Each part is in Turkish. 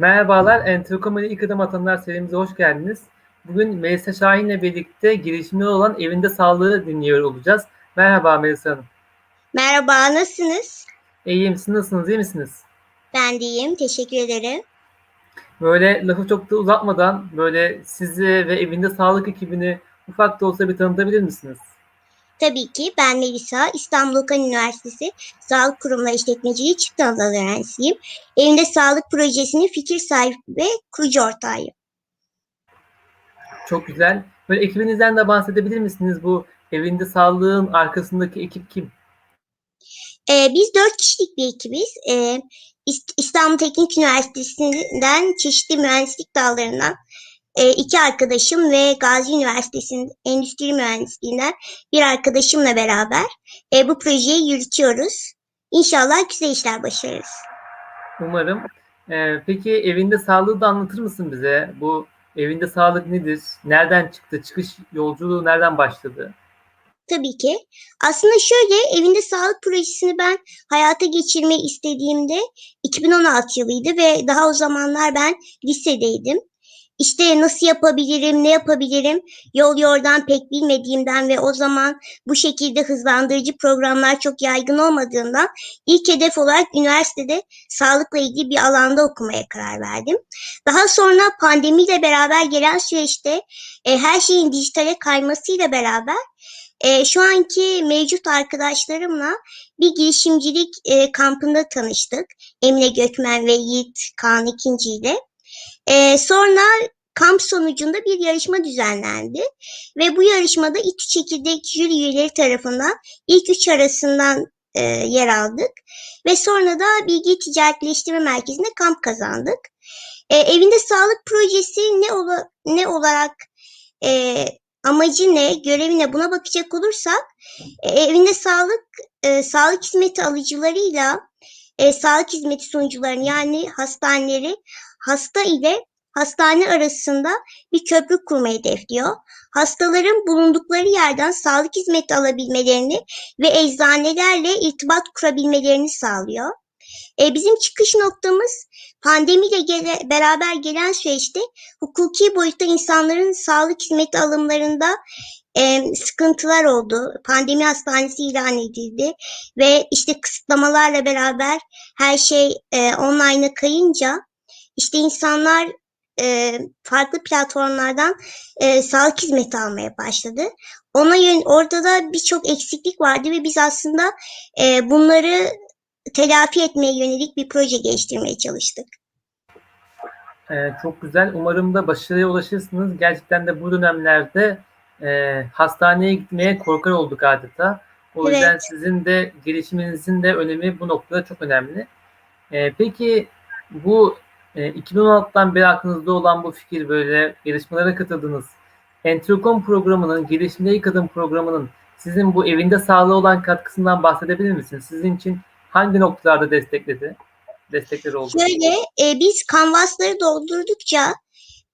Merhabalar, Entrokomedi İlk Adım Atanlar serimize hoş geldiniz. Bugün Melisa Şahin'le birlikte girişimde olan Evinde Sağlığı dinliyor olacağız. Merhaba Melisa Hanım. Merhaba, nasılsınız? İyiyim, siz nasılsınız, iyi misiniz? Ben de iyiyim, teşekkür ederim. Böyle lafı çok da uzatmadan böyle sizi ve Evinde Sağlık ekibini ufak da olsa bir tanıtabilir misiniz? Tabii ki ben Melisa, İstanbul Okan Üniversitesi Sağlık Kurumları İşletmeciliği Çift Anadolu öğrencisiyim. Evimde Sağlık Projesi'nin fikir sahibi ve kurucu ortağıyım. Çok güzel. Böyle ekibinizden de bahsedebilir misiniz? Bu Evinde Sağlığın arkasındaki ekip kim? Ee, biz dört kişilik bir ekibiz. Ee, İst- İstanbul Teknik Üniversitesi'nden çeşitli mühendislik dallarından iki arkadaşım ve Gazi Üniversitesi'nin Endüstri Mühendisliğinden bir arkadaşımla beraber e, bu projeyi yürütüyoruz. İnşallah güzel işler başarırız. Umarım. Ee, peki evinde sağlığı da anlatır mısın bize? Bu evinde sağlık nedir? Nereden çıktı? Çıkış yolculuğu nereden başladı? Tabii ki. Aslında şöyle evinde sağlık projesini ben hayata geçirmeyi istediğimde 2016 yılıydı ve daha o zamanlar ben lisedeydim. İşte nasıl yapabilirim, ne yapabilirim yol yordan pek bilmediğimden ve o zaman bu şekilde hızlandırıcı programlar çok yaygın olmadığından ilk hedef olarak üniversitede sağlıkla ilgili bir alanda okumaya karar verdim. Daha sonra pandemiyle beraber gelen süreçte e, her şeyin dijitale kaymasıyla beraber e, şu anki mevcut arkadaşlarımla bir girişimcilik e, kampında tanıştık. Emine Gökmen ve Yiğit Kaan İkinci ile. E, sonra kamp sonucunda bir yarışma düzenlendi ve bu yarışmada İTÜ Çekirdek jüri üyeleri tarafından ilk üç arasından e, yer aldık ve sonra da Bilgi Ticaretleştirme Merkezi'nde kamp kazandık. E, evinde sağlık projesi ne ola, ne olarak e, amacı ne, görevi ne buna bakacak olursak e, evinde sağlık e, sağlık hizmeti alıcılarıyla e, sağlık hizmeti sunucularını yani hastaneleri hasta ile hastane arasında bir köprü kurmayı hedefliyor. Hastaların bulundukları yerden sağlık hizmeti alabilmelerini ve eczanelerle irtibat kurabilmelerini sağlıyor. E, bizim çıkış noktamız pandemiyle gele, beraber gelen süreçte hukuki boyutta insanların sağlık hizmeti alımlarında e, sıkıntılar oldu. Pandemi hastanesi ilan edildi ve işte kısıtlamalarla beraber her şey e, online'a kayınca işte insanlar e, farklı platformlardan e, sağlık hizmeti almaya başladı. Ona yön, orada da birçok eksiklik vardı ve biz aslında e, bunları telafi etmeye yönelik bir proje geliştirmeye çalıştık. Ee, çok güzel. Umarım da başarıya ulaşırsınız. Gerçekten de bu dönemlerde e, hastaneye gitmeye korkar olduk adeta. O Evet. yüzden sizin de gelişiminizin de önemi bu noktada çok önemli. Ee, peki bu e, 2016'dan beri aklınızda olan bu fikir böyle yarışmalara katıldınız. Entrokom programının, gelişimde ilk adım programının sizin bu evinde sağlığı olan katkısından bahsedebilir misiniz? Sizin için hangi noktalarda destekledi? Destekleri oldu. Şöyle e, biz kanvasları doldurdukça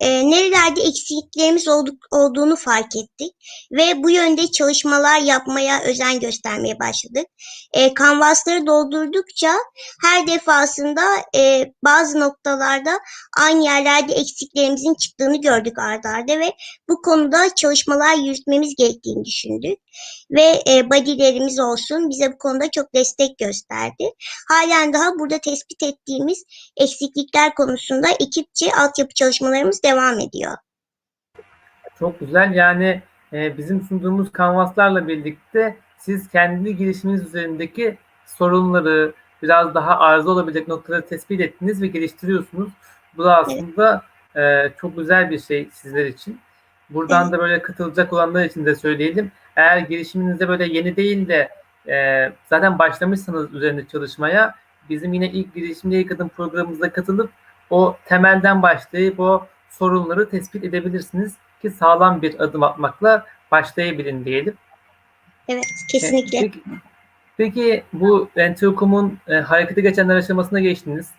e, nerelerde eksikliklerimiz olduk, olduğunu fark ettik ve bu yönde çalışmalar yapmaya özen göstermeye başladık. E, kanvasları doldurdukça her defasında e, bazı noktalarda aynı yerlerde eksiklerimizin çıktığını gördük ardarda arda ve bu konuda çalışmalar yürütmemiz gerektiğini düşündük ve e, body'lerimiz olsun bize bu konuda çok destek gösterdi. Halen daha burada tespit ettiğimiz eksiklikler konusunda ekipçe altyapı çalışmalarımız devam ediyor. Çok güzel. Yani e, bizim sunduğumuz kanvaslarla birlikte siz kendi girişiminiz üzerindeki sorunları, biraz daha arıza olabilecek noktaları tespit ettiniz ve geliştiriyorsunuz. Bu da aslında e, çok güzel bir şey sizler için. Buradan Evet. da böyle katılacak olanlar için de söyleyelim. Eğer girişiminizde böyle yeni değil de e, zaten başlamışsanız üzerinde çalışmaya bizim yine ilk girişimde ilk adım programımıza katılıp o temelden başlayıp o sorunları tespit edebilirsiniz ki sağlam bir adım atmakla başlayabilin diyelim. Evet, kesinlikle. Peki, peki bu Entrokom'un e, harekete geçenler aşamasına geçtiniz.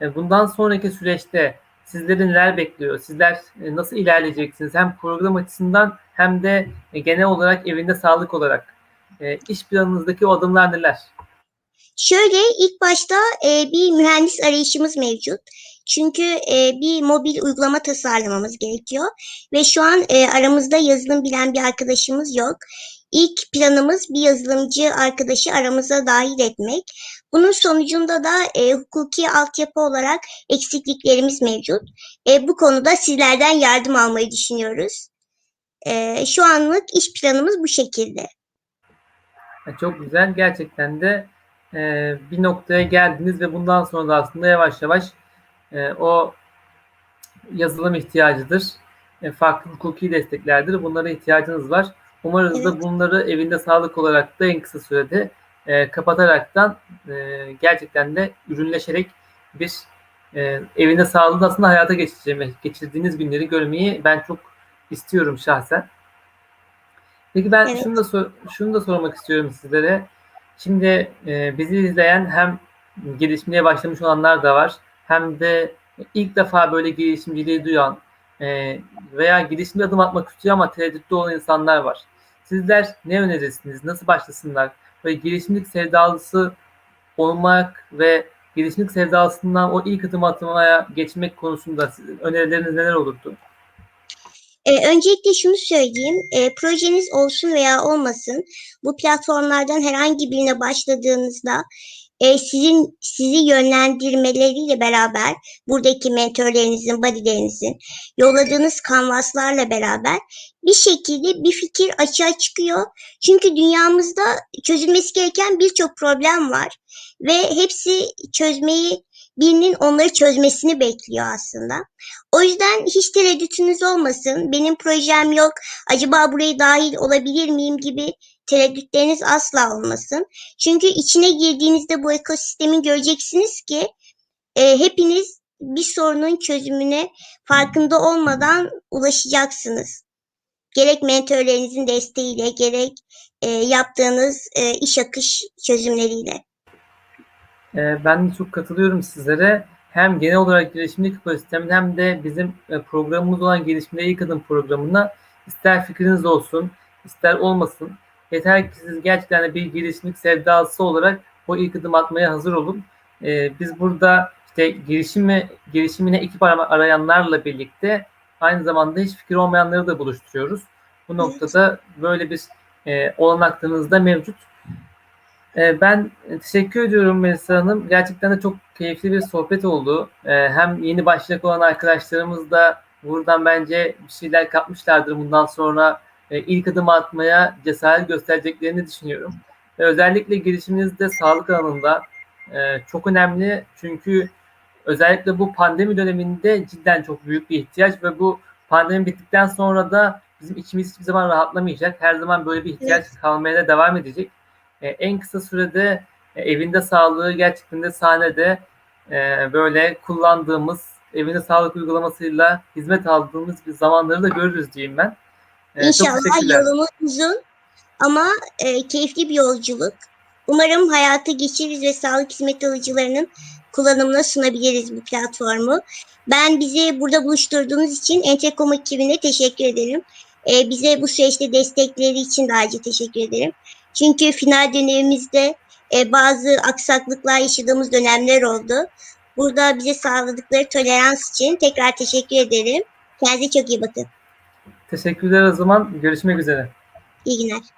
E, bundan sonraki süreçte sizleri neler bekliyor? Sizler e, nasıl ilerleyeceksiniz? Hem program açısından hem de e, genel olarak evinde sağlık olarak. E, iş planınızdaki o adımlar neler? Şöyle ilk başta e, bir mühendis arayışımız mevcut. Çünkü e, bir mobil uygulama tasarlamamız gerekiyor ve şu an e, aramızda yazılım bilen bir arkadaşımız yok. İlk planımız bir yazılımcı arkadaşı aramıza dahil etmek. Bunun sonucunda da e, hukuki altyapı olarak eksikliklerimiz mevcut. E, bu konuda sizlerden yardım almayı düşünüyoruz. E, şu anlık iş planımız bu şekilde. E, Çok güzel. Gerçekten de e, bir noktaya geldiniz ve bundan sonra da aslında yavaş yavaş e, o yazılım ihtiyacıdır. E, farklı hukuki desteklerdir. Bunlara ihtiyacınız var. Umarız da Evet. bunları evinde sağlık olarak da en kısa sürede e, kapataraktan e, gerçekten de ürünleşerek bir e, evinde sağlığı aslında hayata geçireceğimi, geçirdiğiniz günleri görmeyi ben çok istiyorum şahsen. Peki ben Evet. şunu da sor- şunu da sormak istiyorum sizlere. Şimdi e, bizi izleyen hem gelişmeye başlamış olanlar da var, hem de ilk defa böyle girişimciliği duyan e, veya girişimde adım atmak istiyor ama tereddütlü olan insanlar var. Sizler ne önerirsiniz? Nasıl başlasınlar? Böyle girişimcilik sevdalısı olmak ve girişimcilik sevdalısından o ilk adım atmaya geçmek konusunda sizin önerileriniz neler olurdu? Ee, öncelikle şunu söyleyeyim. Ee, projeniz olsun veya olmasın bu platformlardan herhangi birine başladığınızda e, sizin sizi yönlendirmeleriyle beraber buradaki mentörlerinizin, body'lerinizin yolladığınız kanvaslarla beraber bir şekilde bir fikir açığa çıkıyor. Çünkü dünyamızda çözülmesi gereken birçok problem var ve hepsi çözmeyi birinin onları çözmesini bekliyor aslında. O yüzden hiç tereddütünüz olmasın. Benim projem yok. Acaba buraya dahil olabilir miyim gibi tereddütleriniz asla olmasın. Çünkü içine girdiğinizde bu ekosistemin göreceksiniz ki e, hepiniz bir sorunun çözümüne farkında olmadan ulaşacaksınız. Gerek mentörlerinizin desteğiyle, gerek e, yaptığınız e, iş akış çözümleriyle. Ee, Ben de çok katılıyorum sizlere. Hem genel olarak girişimcilik ekosistemin hem de bizim e, programımız olan Gelişimde İlk Adım programına ister fikriniz olsun, ister olmasın. Yeter ki siz gerçekten bir girişimcilik sevdalısı olarak o ilk adım atmaya hazır olun. Ee, Biz burada işte girişimi, girişimine ekip arayanlarla birlikte aynı zamanda hiç fikir olmayanları da buluşturuyoruz. Bu noktada böyle bir e, olanaklarınız da mevcut. Ee, Ben teşekkür ediyorum Melisa Hanım. Gerçekten de çok keyifli bir sohbet oldu. Ee, Hem yeni başlayacak olan arkadaşlarımız da buradan bence bir şeyler kapmışlardır. Bundan sonra e, ilk adım atmaya cesaret göstereceklerini düşünüyorum. Özellikle girişiminizde sağlık alanında e, çok önemli. Çünkü özellikle bu pandemi döneminde cidden çok büyük bir ihtiyaç ve bu pandemi bittikten sonra da bizim içimiz hiçbir zaman rahatlamayacak. Her zaman böyle bir ihtiyaç kalmaya da devam edecek. E, en kısa sürede e, evinde sağlığı gerçekten de sahnede e, böyle kullandığımız evinde sağlık uygulamasıyla hizmet aldığımız bir zamanları da görürüz diyeyim ben. E, İnşallah yolumuz uzun ama e, keyifli bir yolculuk. Umarım hayata geçiririz ve sağlık hizmet alıcılarının kullanımına sunabiliriz bu platformu. Ben bizi burada buluşturduğunuz için Entekom ekibine teşekkür ederim. E, bize bu süreçte destekleri için de ayrıca teşekkür ederim. Çünkü final dönemimizde e, bazı aksaklıklar yaşadığımız dönemler oldu. Burada bize sağladıkları tolerans için tekrar teşekkür ederim. Kendinize çok iyi bakın. Teşekkürler o zaman. Görüşmek üzere. İyi günler.